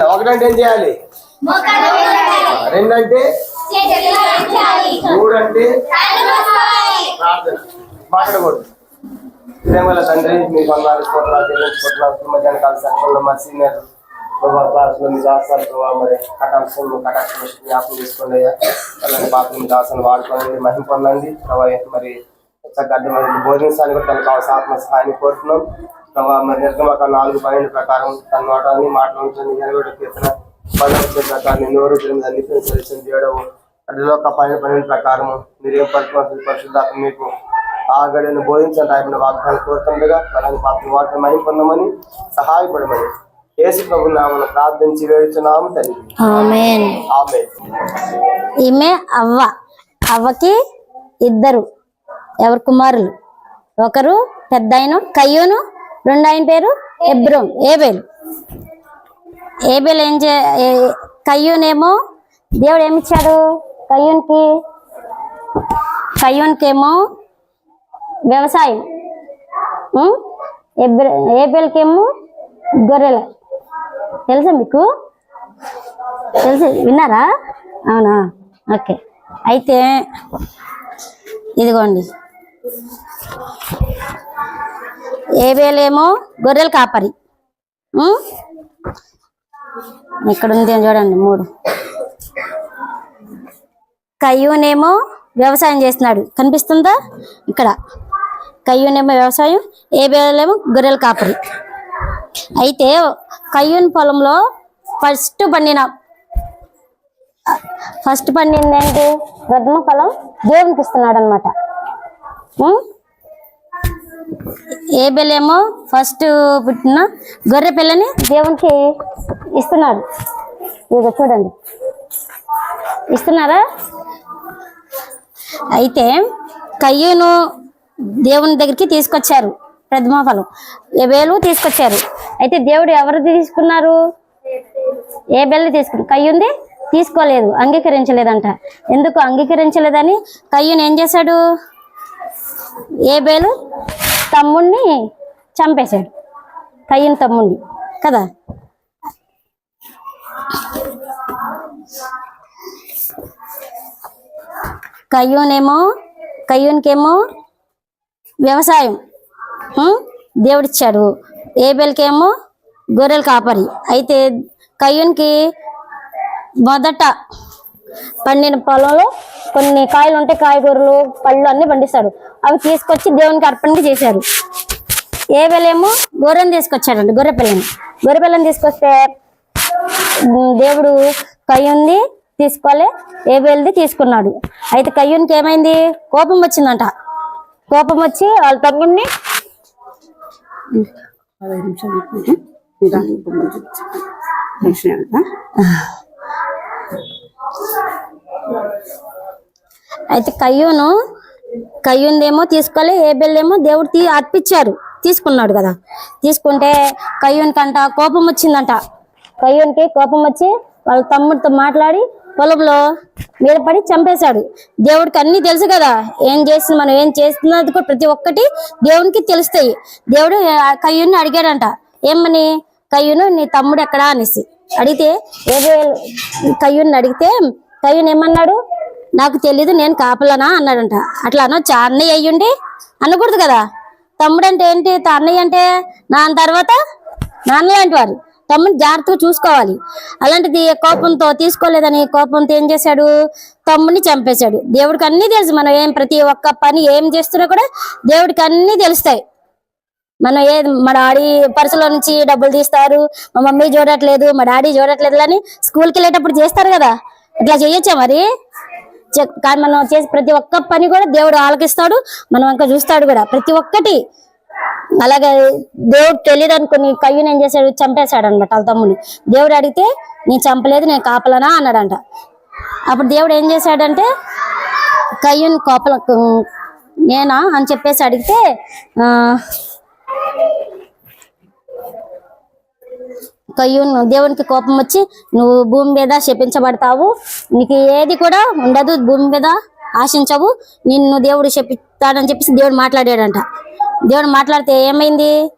ఒకటంటే ఏం చేయాలి? రెండంటే? మూడంటే? ప్రార్థన. మాట్లాడకూడదు. ప్రేమల తండ్రి మీ వందనాలు స్తోత్రాలు చెల్లించుకుంటున్నాం మధ్యాహ్న కాల సెక్షన్లో మా సీనియర్ ప్రభావ క్లాస్లో మీ దాసాలు ప్రభావ మరి కటాక్షం కటాక్షం జ్ఞాపకం అయ్యా. అలాంటి పాత్ర మీ దాసాలు వాడుకోండి మహిమ పొందండి. ప్రభావ మరి చక్కగా అర్థమైన భోజనశానికి కూడా తనకు కావాల్సిన ఆత్మ సహాయాన్ని కోరుతున్నాం. నిర్గమక నాలుగు పన్నెండు ప్రకారం తన నోటాన్ని మాటలు ఉంటుంది ఎనభై కీర్తన పదవచ్చే ప్రకారం నోరు తిరిగి చేయడము అందులో ఒక పన్నెండు పన్నెండు ప్రకారం మీరు ఏం పడుతున్నారు పరిశుద్ధాత్మ మీకు ఆ గడిని బోధించండి ఆయన వాగ్దానం కోరుతుండగా అలాంటి పాత్ర వాటిని మహిమ పొందమని సహాయపడమని యేసు ప్రభు నామను ప్రార్థించి వేడుచున్నాము తల్లి. ఈమె అవ్వ. అవ్వకి ఇద్దరు. ఎవరు కుమారులు? ఒకరు పెద్ద ఆయన కయ్యూను రెండు ఆయన పేరు? ఎబ్రోం ఏబేల్. ఏబేల్ ఏం చే కయ్యూనేమో దేవుడు ఏమిచ్చాడు? కయ్యూన్కి. కయ్యూన్కేమో వ్యవసాయం? ఎబ్ర ఏబేల్కేమో గొర్రెల. తెలుసా మీకు? తెలుసు. విన్నారా? అవునా? ఓకే. అయితే ఇదిగోండి. ఏవేలేమో గొర్రెల కాపరి. ఇక్కడ ఉంది చూడండి మూడు. కయ్యూనేమో వ్యవసాయం చేస్తున్నాడు. కనిపిస్తుందా? ఇక్కడ. కయ్యూనేమో వ్యవసాయం ఏబేలేమో గొర్రెల కాపరి. అయితే కయ్యూన్ పొలంలో ఫస్ట్ పండిన ఫస్ట్ పండింది ఏంటి? గొడ్మ పొలం దేవునికి ఇస్తున్నాడు అనమాట ఏబెలేమో ఫస్ట్ పుట్టిన గొర్రె పిల్లని దేవునికి ఇస్తున్నాడు. ఇక చూడండి. ఇస్తున్నారా? అయితే కయ్యూను దేవుని దగ్గరికి తీసుకొచ్చారు. ప్రతిమాఫలం ఏబేలు తీసుకొచ్చారు. అయితే దేవుడు ఎవరు తీసుకున్నారు? ఏ బెల్లి తీసుకున్నారు కయ్యుంది? తీసుకోలేదు. అంగీకరించలేదంట. ఎందుకు అంగీకరించలేదని? కయ్యూని ఏం చేశాడు? ఏ బేలు? తమ్ముణ్ణి చంపేశాడు. కయ్యన్ తమ్ముణ్ణి. కదా? కయ్యూనేమో కయ్యూనికేమో వ్యవసాయం. దేవుడిచ్చాడు. ఏబెల్కేమో గొర్రెలు కాపరి. అయితే కయ్యూన్కి మొదట పండిన పొలంలో కొన్ని కాయలు ఉంటాయి కాయగూరలు పళ్ళు అన్ని పండిస్తాడు అవి తీసుకొచ్చి దేవునికి అర్పణకి చేశారు. ఏబెలేమో గొర్రెని తీసుకొచ్చాడండి గొర్రె పిల్లని. గొర్రె పిల్లని తీసుకొస్తే దేవుడు కయ్యుంది తీసుకోలే ఏబేల్ది తీసుకున్నాడు. అయితే కయ్యూనికి ఏమైంది? కోపం వచ్చిందంట. కోపం వచ్చి వాళ్ళ తమ్ముడిని నిమిషాలు అయితే కయ్యూను కయ్యూందేమో తీసుకోలే ఏబెల్లేమో దేవుడు తీ అర్పించారు. తీసుకున్నాడు కదా. తీసుకుంటే కయ్యూనికంట కోపం వచ్చిందంట కయ్యూనికి కోపం వచ్చి వాళ్ళ తమ్ముడితో మాట్లాడి పొలంలో మీద పడి చంపేశాడు. దేవుడికి అన్ని తెలుసు కదా. ఏం చేసి మనం ఏం చేస్తున్నది కూడా ప్రతి ఒక్కటి దేవునికి తెలుస్తాయి. దేవుడు కయ్యూని అడిగాడంట. ఏమని కయ్యూను నీ తమ్ముడు ఎక్కడా అనేసి. అడిగితే ఏ కయ్యూని అడిగితే కయ్యూని ఏమన్నాడు నాకు తెలీదు నేను కాపలనా అన్నాడంట. అట్లా అనొచ్చు అన్నయ్య అయ్యుండి అనకూడదు కదా. తమ్ముడు అంటే ఏంటి అన్నయ్య అంటే నాన్న తర్వాత నాన్న లాంటి వారు. తమ్ముడిని జాగ్రత్తగా చూసుకోవాలి. అలాంటిది కోపంతో తీసుకోలేదని కోపంతో ఏం చేశాడు? తమ్ముడిని చంపేశాడు. దేవుడికి అన్ని తెలుసు. మనం ఏం ప్రతి ఒక్క పని ఏం చేస్తున్నా కూడా దేవుడికి అన్ని తెలుస్తాయి. మనం ఏ మా డాడీ పర్సులో నుంచి డబ్బులు తీస్తారు. మా మమ్మీ చూడట్లేదు మా డాడీ చూడట్లేదు అని స్కూల్కి వెళ్ళేటప్పుడు చేస్తారు కదా. ఇట్లా చేయొచ్చా మరి? కానీ మనం చేసే ప్రతి ఒక్క పని కూడా దేవుడు ఆలకిస్తాడు. మనం ఇంకా చూస్తాడు కూడా. ప్రతి ఒక్కటి. అలాగే దేవుడు తెలియదు అనుకుని కయ్యూని ఏం చేశాడు? చంపేశాడు అనమాట వాళ్ళ తమ్ముని దేవుడు అడిగితే నేను చంపలేదు నేను కాపలనా? అన్నాడంట. అప్పుడు దేవుడు ఏం చేశాడంటే కయ్యూని కోపల నేనా? అని చెప్పేసి అడిగితే కయ్యూను దేవునికి కోపం వచ్చి నువ్వు భూమి మీద శపించబడతావు. నీకు ఏది కూడా ఉండదు భూమి మీద ఆశించవు. నిన్ను దేవుడు శపిస్తాడని చెప్పేసి దేవుడు మాట్లాడాడంట. దేవుడు మాట్లాడితే ఏమైంది?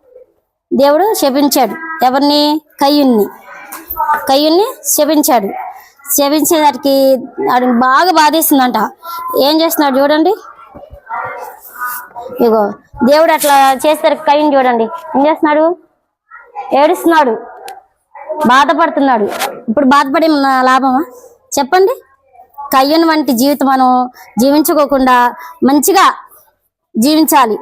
దేవుడు శపించాడు ఎవరిని? కయ్యుణ్ణి కయ్యుణ్ణి శపించాడు. శపించేదానికి వాడిని బాగా బాధేసిందంట. ఏం చేస్తున్నాడు చూడండి. ఇగో దేవుడు అట్లా చేస్తారు కయ్యుని చూడండి. ఏం చేస్తున్నాడు? ఏడుస్తున్నాడు. బాధపడుతున్నాడు. ఇప్పుడు బాధపడే లాభమా? చెప్పండి. కయ్యను వంటి జీవితం మనం జీవించుకోకుండా మంచిగా జీవించాలి.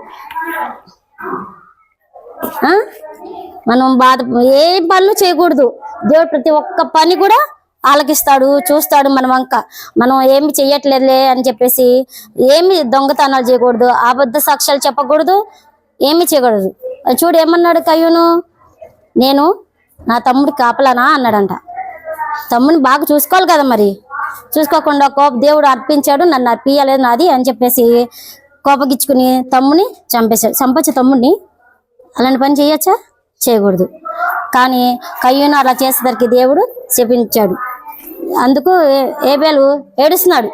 మనం బాధ ఏ పనులు చేయకూడదు. దేవుడు ప్రతి ఒక్క పని కూడా ఆలకిస్తాడు చూస్తాడు మన వంక. మనం ఏమి చెయ్యట్లేదులే అని చెప్పేసి ఏమి దొంగతనాలు చేయకూడదు అబద్ధ సాక్ష్యాలు చెప్పకూడదు ఏమి చేయకూడదు. అది చూడు ఏమన్నాడు కయ్యూను? నేను నా తమ్ముడికి కాపలానా అన్నాడంట. తమ్ముని బాగా చూసుకోవాలి కదా మరి. చూసుకోకుండా కోప దేవుడు అర్పించాడు నన్ను అర్పించలేదు నాది అని చెప్పేసి కోపగిచ్చుకుని తమ్ముని చంపేశాడు. చంపచ్చు తమ్ముడిని. అలాంటి పని చేయొచ్చా? చేయకూడదు. కానీ కయ్యూను అలా చేసేసరికి దేవుడు చెప్పించాడు అందుకు ఏ- ఏబేలు ఏడుస్తున్నాడు.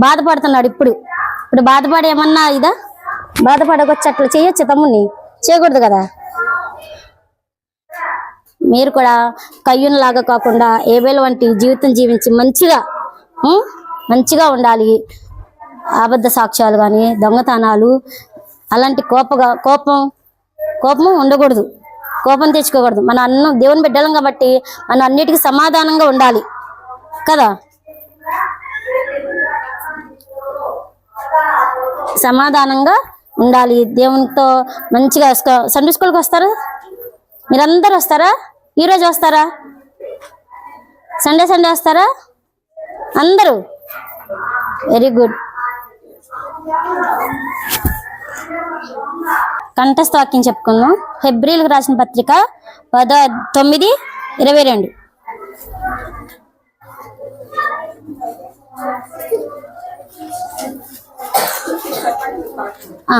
బాధపడుతున్నాడు ఇప్పుడు. ఇప్పుడు బాధపడేమన్నా ఇదా? బాధపడకొచ్చి అట్లా చేయొచ్చు తమ్ముడిని? చేయకూడదు కదా. మీరు కూడా కయ్యూన్ లాగా కాకుండా ఏబేలు వంటి జీవితం జీవించి మంచిగా మంచిగా ఉండాలి. అబద్ధ సాక్ష్యాలు కానీ దొంగతనాలు అలాంటి కోపగా కోపం కోపం ఉండకూడదు. కోపం తెచ్చుకోకూడదు. మన అన్నం దేవుని బిడ్డలం కాబట్టి మనం అన్నిటికీ సమాధానంగా ఉండాలి. కదా? సమాధానంగా ఉండాలి. దేవునితో మంచిగా సండే స్కూల్కి వస్తారా? మీరందరూ వస్తారా? ఈరోజు వస్తారా? సండే సండే వస్తారా? అందరూ? వెరీ గుడ్ కంఠస్థ వాక్యం చెప్పుకుందాం. ఫిబ్రిల్కి రాసిన పత్రిక పద తొమ్మిది ఇరవై రెండు. ఆ.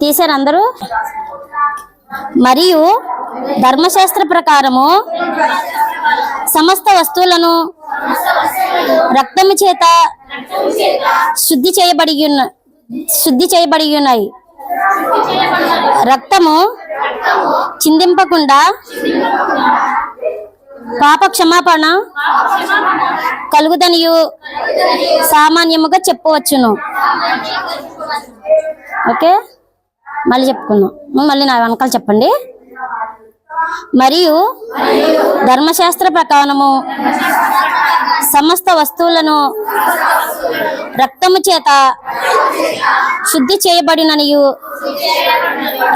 తీశారు అందరూ? మరియు ధర్మశాస్త్ర ప్రకారము సమస్త వస్తువులను రక్తము చేత శుద్ధి చేయబడి ఉన్న శుద్ధి చేయబడి ఉన్నాయి రక్తము చిందింపకుండా పాప క్షమాపణ కలుగుదనియు సామాన్యముగా చెప్పవచ్చును. ఓకే? మళ్ళీ చెప్పుకుందాం. మళ్ళీ నా వెనకాల చెప్పండి. మరియు ధర్మశాస్త్ర ప్రకారము సమస్త వస్తువులను రక్తము చేత శుద్ధి చేయబడిననియు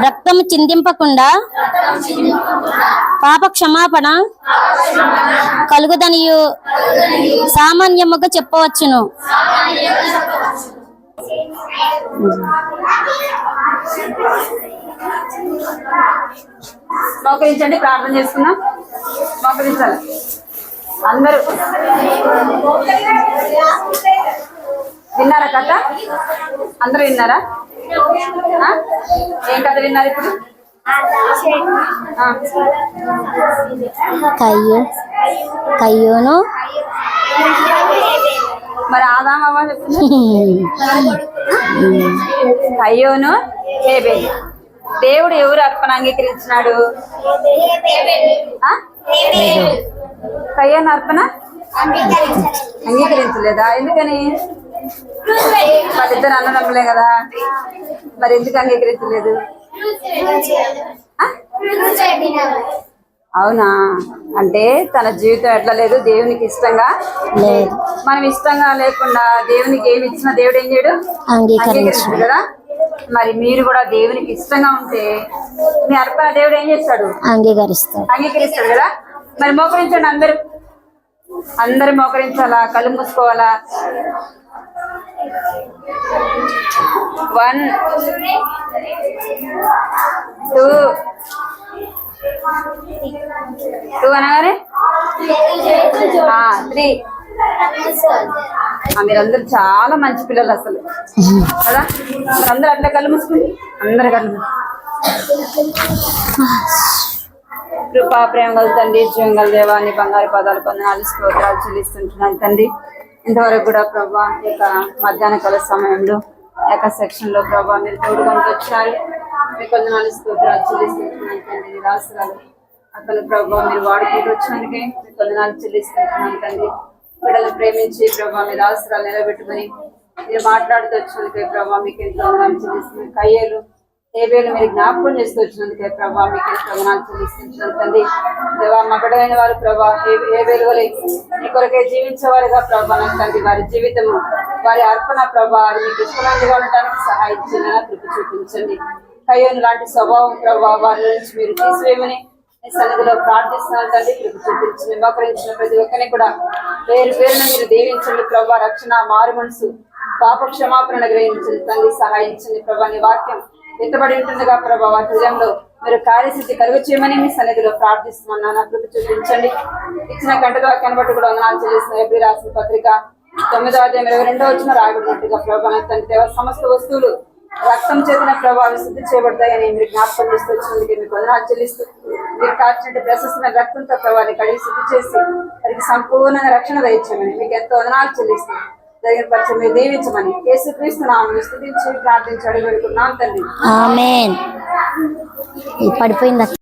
రక్తము చిందింపకుండా పాప క్షమాపణ కలుగుదనియు సామాన్యముగా చెప్పవచ్చును. మోకరించండి ప్రార్థన చేసుకుందాం. మోకరించాలి అందరూ విన్నారా కథ? అందరూ విన్నారా? ఏం కథ విన్నారు ఇప్పుడు? కయ్యో. కయ్యోను. మరి ఆదాం అయ్యోను హేబేలు దేవుడు ఎవరు అర్పణ అంగీకరించినాడు? ఆ? కయ్యోను అర్పణ? అంగీకరించలేదా? ఎందుకని? వాళ్ళిద్దరు అన్నదమ్ములే కదా. మరి ఎందుకు అంగీకరించలేదు? ఆ? అవునా? అంటే తన జీవితం ఎట్లా లేదు దేవునికి ఇష్టంగా లేదు. మనం ఇష్టంగా లేకుండా దేవునికి ఏమి ఇచ్చినా దేవుడు ఏం చేయడు? అంగీకరించడు. కదా? మరి మీరు కూడా దేవునికి ఇష్టంగా ఉంటే మీ అర్పణ దేవుడు ఏం చేస్తాడు? అంగీకరిస్తాడు. అంగీకరిస్తాడు కదా? మరి మోకరించండి అందరూ. అందరూ మోకరించాలా? కళ్ళు మూసుకోవాలా? వన్ టూ టూ అనగానే త్రీ మీరందరూ చాలా మంచి పిల్లలు అసలు. కదా? అందరూ అట్లా కళ్ళు మూసుకోండి. అందరు కళ్ళు కృపా ప్రేమ గల తండ్రి జంగల్ దేవాన్ని బంగారు పదాలు పొందనాలు స్తోత్రాలు చెల్లిస్తుంటున్నాను తండ్రి. ఇంతవరకు కూడా ప్రభా యొక్క మధ్యాహ్న కాల సమయంలో యొక్క సెక్షన్లో ప్రభా మీరు తోడుకొని వచ్చారు. మీ కొందనాలు స్తోత్రాలు చెల్లిస్తుంటున్నాను తండ్రి రాష్ట్రాలు అతను ప్రభావ మీరు వాడుకుంటూ వచ్చినందుకే మీకు వందనాలు చెల్లిస్తున్నాను తండ్రి. బిడ్డలు ప్రేమించి ప్రభావ మీరు ఆసరాలు నిలబెట్టుకుని మీరు మాట్లాడుతూ వచ్చినందుకే ప్రభావ మీకు ఎంతో వందనాలు చెల్లిస్తున్నాను కయ్యేలు ఏ వేలు మీరు జ్ఞాపకం చేస్తూ వచ్చినందుకే ప్రభావ మీకు ఎంతో వందనాలు చెల్లిస్తున్నాను తండ్రి. దేవా మగడైన వారు ప్రభా ఏ ఏ మీ కొరకే జీవించేవారుగా ప్రభా నా తండ్రి. వారి జీవితము వారి అర్పణ ప్రభావ మీకు ఇష్టమైనదిగా ఉండటానికి సహాయం చేయాలని కృప చూపించండి. కయ్యోని లాంటి స్వభావం ప్రభావ వారి నుంచి మీరు తీసివేయమని మీ సన్నిధిలో ప్రార్థిస్తున్నాను తండ్రి. చూపించి చూపించండి ప్రతి ఒక్కరిని కూడా పేరు పేరున మీరు దీవించండి. ప్రభా రక్షణ మారు మనసు పాప క్షమాపణ గ్రహించండి తండ్రి. సహాయించండి ప్రభా నీ వాక్యం ఎత్తబడి ఉంటుందిగా ప్రభా. వారి హృదయంలో మీరు కార్యసిద్ధి కలుగు చేయమని మీ సన్నిధిలో ప్రార్థిస్తున్నాను అభివృద్ధి చూపించండి. ఇచ్చిన గంటలో వాక్యాన్ని బట్టి కూడా వందనాలు చేసిన ఎప్పుడు రాసిన పత్రిక తొమ్మిదవ అధ్యాయం ఇరవై రెండో వచ్చిన రాయబడినట్టుగా ప్రభా తండ్రి దేవ సమస్త వస్తువులు రక్తం చేతిన ప్రభావం శుద్ధి చేయబడతాయని మీరు జ్ఞాపకం చేస్తూ వచ్చినందుకు మీకు వందనాలు చెల్లిస్తూ మీరు కాచినట్టు ప్రశస్తమైన రక్తంతో ప్రభావాన్ని కడిగి శుద్ధి చేసి వారికి సంపూర్ణంగా రక్షణ దయచేయమని మీకు ఎంతో వందనాలు చెల్లిస్తూ దగ్గర పరిచయం మీరు దీవించమని యేసుక్రీస్తు నామమున స్థుతించి ప్రార్థించి అడిగి పెడుతున్నాం తండ్రి పడిపోయింది?